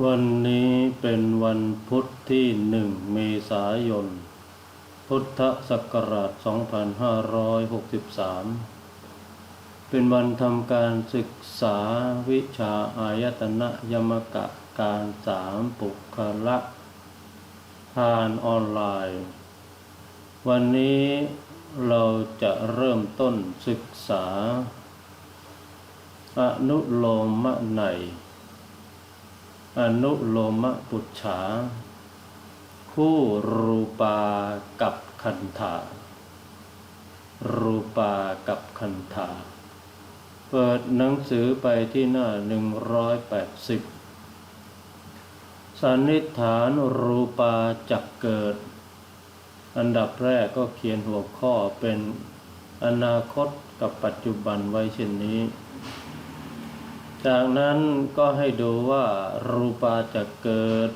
วันนี้เป็นวันพุธที่หนึ่งเมษายน พุทธศักราช 2563 เป็นวันทำการศึกษาวิชาอายตนะยมกะการสามปุคละทานออนไลน์ วันนี้เราจะเริ่มต้นศึกษา อนุโลมะใน อนุโลมปุจฉา คู่รูปากับคันธารูปากับคันธาเปิดหนังสือไปที่หน้า 180 สันนิษฐานรูปาจักเกิด อันดับแรกก็เขียนหัวข้อเป็นอนาคตกับปัจจุบันไว้เช่นนี้ จากนั้นก็ให้ดูว่ารูปาจะเกิด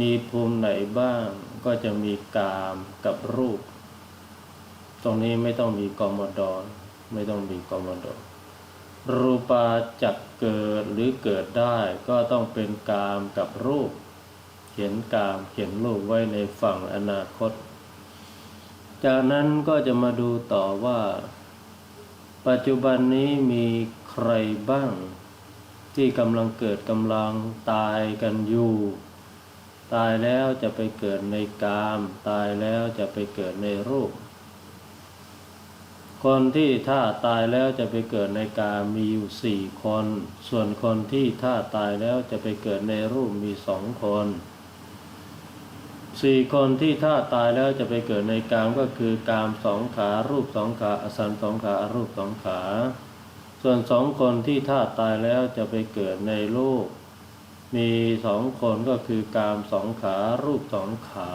มีภูมิไหนบ้าง ก็จะมีกามกับรูป ตรงนี้ไม่ต้องมีกมดอนไม่ต้องมีกมดอนรูปาจะเกิดหรือเกิดได้ก็ต้องเป็นกามกับรูป เขียนกามเขียนรูปไว้ในฝั่งอนาคต จากนั้นก็จะมาดูต่อว่า ปัจจุบันนี้มีใครบ้าง ที่กำลังเกิดกำลังตายกันอยู่ ตายแล้วจะไปเกิดในกาม ตายแล้วจะไปเกิดในรูป คนที่ถ้าตายแล้วจะไปเกิดในกามมีอยู่สี่คน ส่วนคนที่ถ้าตายแล้วจะไปเกิดในรูปมีสองคน สี่คนที่ถ้าตายแล้วจะไปเกิดในกามก็คือกามสองขารูปสองขาอสันสองขาอรูปสองขา ส่วนสองคนที่ถ้าตายแล้วจะไปเกิดในรูปมีสองคนก็คือกามสองขารูปสองขา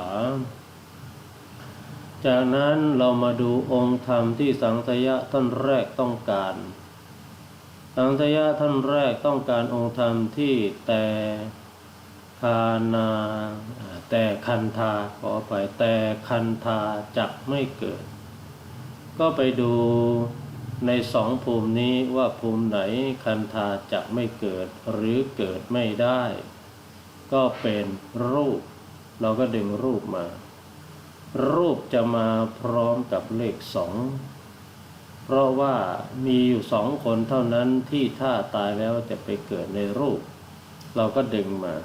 จากนั้นเรามาดูองค์ธรรมที่สังสยะท่านแรกต้องการ สังสยะท่านแรกต้องการองค์ธรรมที่แต่คานา แต่คันธาขอไปแต่คันธาจักไม่เกิด ก็ไปดูในสองภูมินี้ว่าภูมิไหนคันธาจะไม่เกิดหรือเกิดไม่ได้ ก็เป็นรูป เราก็ดึงรูปมา รูปจะมาพร้อมกับเลขสองเพราะว่ามีอยู่สองคนเท่านั้นที่ถ้าตายแล้วจะไปเกิดในรูป เราก็ดึงมา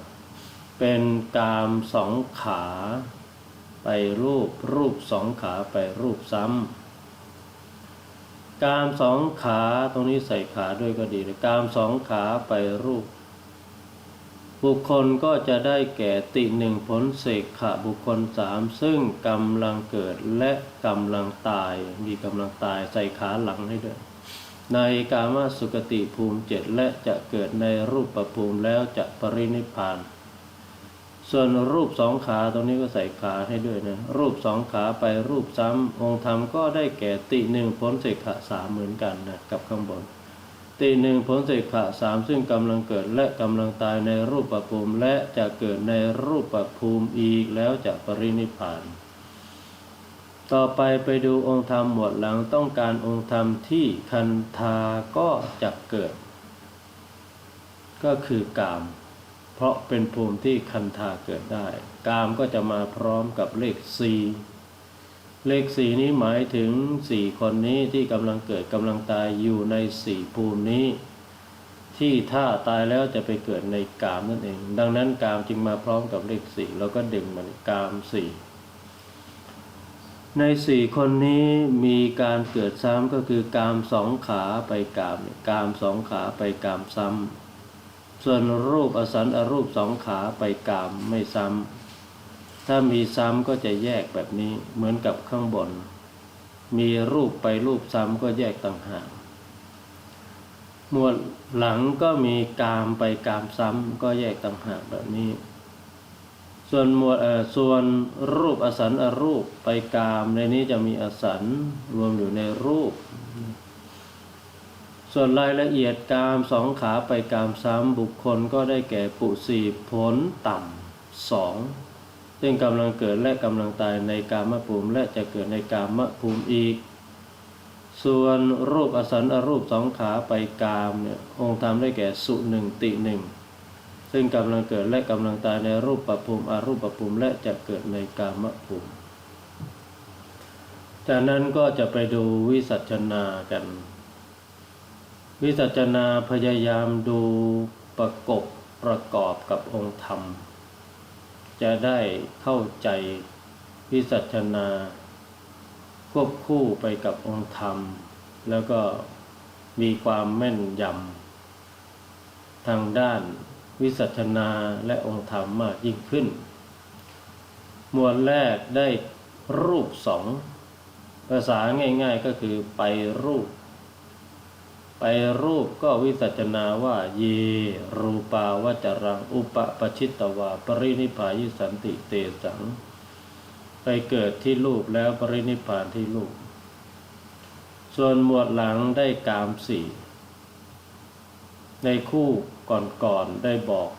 เป็นกามสองขา ไปรูปรูปสองขาไปรูปซ้ำกามสองขาตรงนี้ใส่ขาด้วยก็ดีเลยกามสองขาไปรูป บุคคลก็จะได้แก่ติหนึ่งผลเสกขะบุคคลสามซึ่งกำลังเกิดและกำลังตายมีกำลังตายใส่ขาหลังให้ด้วยในกามาสุกติภูมิเจ็ดและจะเกิดในรูปประภูมิแล้วจะปรินิพพาน ส่วนรูปสองขาตรงนี้ก็ใส่ขาให้ด้วยนะ รูปสองขาไปรูปซ้ำองค์ธรรมก็ได้แก่ติหนึ่งพ้นเสกขะสามเหมือนกันนะกับข้างบน ติหนึ่งพ้นเสกขะสามซึ่งกำลังเกิดและกำลังตายในรูปประภูมิและจะเกิดในรูปประภูมิอีกแล้วจะปรินิพพาน ต่อไปไปดูองค์ธรรมหมวดหลังต้องการองค์ธรรมที่คันธาก็จะเกิด ก็คือกาม เพราะเป็นภูมิที่คันธาเกิดได้ กามก็จะมาพร้อมกับเลขสี่เลขสี่นี้หมายถึงสี่คนนี้ที่กำลังเกิดกำลังตายอยู่ในสี่ภูมินี้ ที่ถ้าตายแล้วจะไปเกิดในกามนั่นเอง ดังนั้นกามจึงมาพร้อมกับเลขสี่แล้วก็ดึงมันกามสี่ในสี่คนนี้มีการเกิดซ้ำก็คือกามสองขาไปกามกามสองขาไปกามซ้ำ ส่วนรูปอสันอรูปสองขาไปกามไม่ซ้ำ ถ้ามีซ้ำก็จะแยกแบบนี้เหมือนกับข้างบน มีรูปไปรูปซ้ำก็แยกต่างหากหมวดหลังก็มีกามไปกามซ้ำก็แยกต่างหากแบบนี้ ส่วนหมวดส่วนรูปอสันอรูปไปกามในนี้จะมีอสันรวมอยู่ในรูป ส่วนรายละเอียดกามสองขาไปกามซ้ำบุคคลก็ได้แก่ปุสีผลต่ำสองซึ่งกำลังเกิดและกำลังตายในกามภูมิและจะเกิดในกามภูมิอีก ส่วนรูปอสันอรูปสองขาไปกามเนี่ยองค์ธรรมได้แก่สุหนึ่งติหนึ่งซึ่งกำลังเกิดและกำลังตายในรูปประภูมิอารูปประภูมิและจะเกิดในกามภูมิจากนั้นก็จะไปดูวิสัชนากัน วิสัชนาพยายามดูประกบประกอบกับองค์ธรรม จะได้เข้าใจวิสัชนา ควบคู่ไปกับองค์ธรรม แล้วก็มีความแม่นยำทางด้านวิสัชนาและองค์ธรรมมากยิ่งขึ้น หมวดแรกได้รูปสองภาษาง่ายๆก็คือไปรูป ไปรูปก็วิสัชนาว่า เย รูปาวจรัง อุปปชิตตวา ปรินิพายิสันติเตสัง ไปเกิดที่รูปแล้วปรินิพานที่รูป ส่วนหมวดหลังได้กามสี่ ในคู่ก่อนๆได้บอก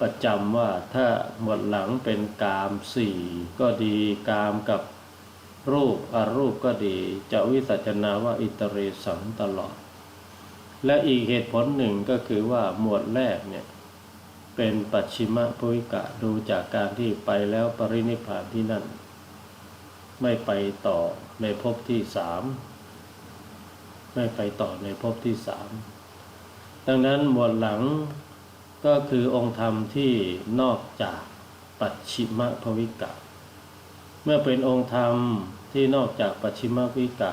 ประจำว่าถ้าหมวดหลังเป็นกามสี่ก็ดีกามกับรูปอารูปก็ดี จะวิสัชนาว่าอิตเรสังตลอด และอีกเหตุผลหนึ่งก็คือว่าหมวดแรกเนี่ยเป็นปัจฉิมภวิกะดูจากการที่ไปแล้วปรินิพพานที่นั่น ไม่ไปต่อในภพที่สามไม่ไปต่อในภพที่สามดังนั้นหมวดหลังก็คือองค์ธรรมที่นอกจากปัจฉิมภวิกะ เมื่อเป็นองค์ธรรมที่นอกจากปัจฉิมภวิกะ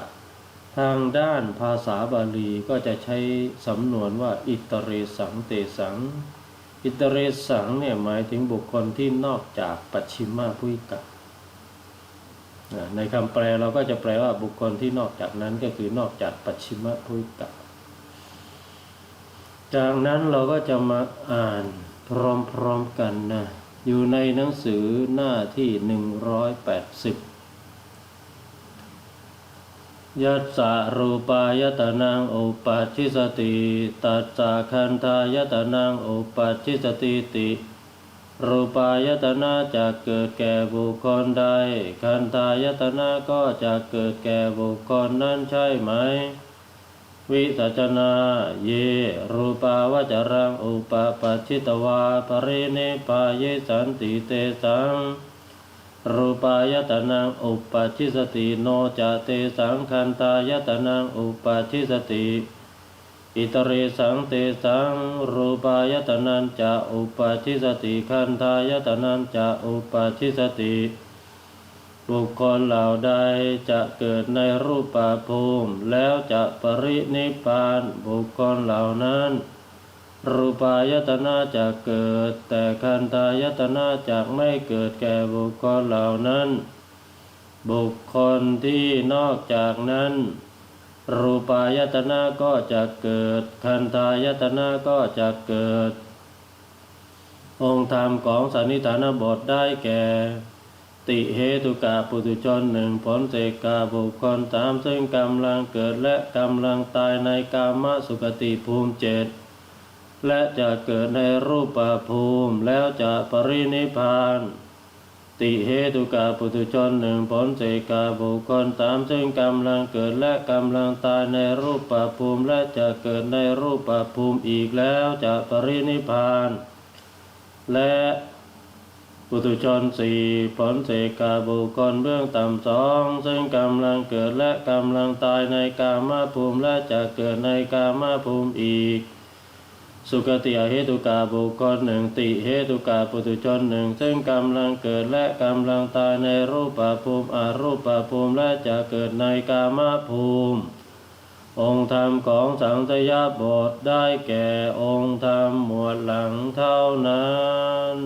ทางด้านภาษาบาลีก็จะใช้สำนวนว่า อิตเรสังเตสัง อิตเรสังเนี่ยหมายถึงบุคคลที่นอกจากปัจฉิมภวิกะในคำแปลเราก็จะแปลว่าบุคคลที่นอกจากนั้นก็คือนอกจากปัจฉิมภวิกะ จากนั้นเราก็จะมาอ่านพร้อมๆกันนะอยู่ในหนังสือหน้าที่หนึ่งร้อ ยัสสะรูปายตนังอุปัชิสติตัสสะคันธายตนังอุปัชิสติติ รูปายตนะจะเกิดแก่บุคคลใด คันธายตนะก็จะเกิดแก่บุคคลนั้นใช่ไหม วิสัชนาเย รูปาวจรังอุปปัชิตวาปริเนปายสันติเตสัง รูปายตนังอุปะชิสติโนจเตสังคันตายตนังอุปะชิสติอิตเรสังเตสังรูปายตนันจะอุปะชิสติคันทายตนันจะอุปะชิสติ บุคคลเหล่าใดจะเกิดในรูปภูมิ แล้วจะปรินิพานบุคคลเหล่านั้น รูปายตนะจะเกิด แต่คันธายตนะจะไม่เกิดแก่บุคคลเหล่านั้น บุคคลที่นอกจากนั้น รูปายตนะก็จะเกิด คันธายตนะก็จะเกิด องค์ธรรมของสันนิฐานบทได้แก่ ติเหตุกาปุถุชนหนึ่งผลเสกาบุคคลตามซึ่งกำลังเกิดและกำลังตายในกามสุกติภูมิเจ็ด และจะเกิดในรูปภูมิแล้วจะปรินิพาน ติเหตุกาปุถุชนหนึ่งผลเสกาบุคคลตามซึ่งกำลังเกิดและกำลังตายในรูปภูมิ และจะเกิดในรูปภูมิอีกแล้วจะปรินิพาน และปุถุชนสี่ผลเสกาบุคคลเบื้องต่ำสองซึ่งกำลังเกิดและกำลังตายในกามภูมิและจะเกิดในกามภูมิอีก สุกติอเหตุกาบุคคลหนึ่งติเหตุกาปุถุชนหนึ่งซึ่งกำลังเกิดและกำลังตายในรูปภูมิอารูปภูมิและจะเกิดในกามภูมิ องค์ธรรมของสังสยาบทได้แก่องค์ธรรมหมวดหลังเท่านั้น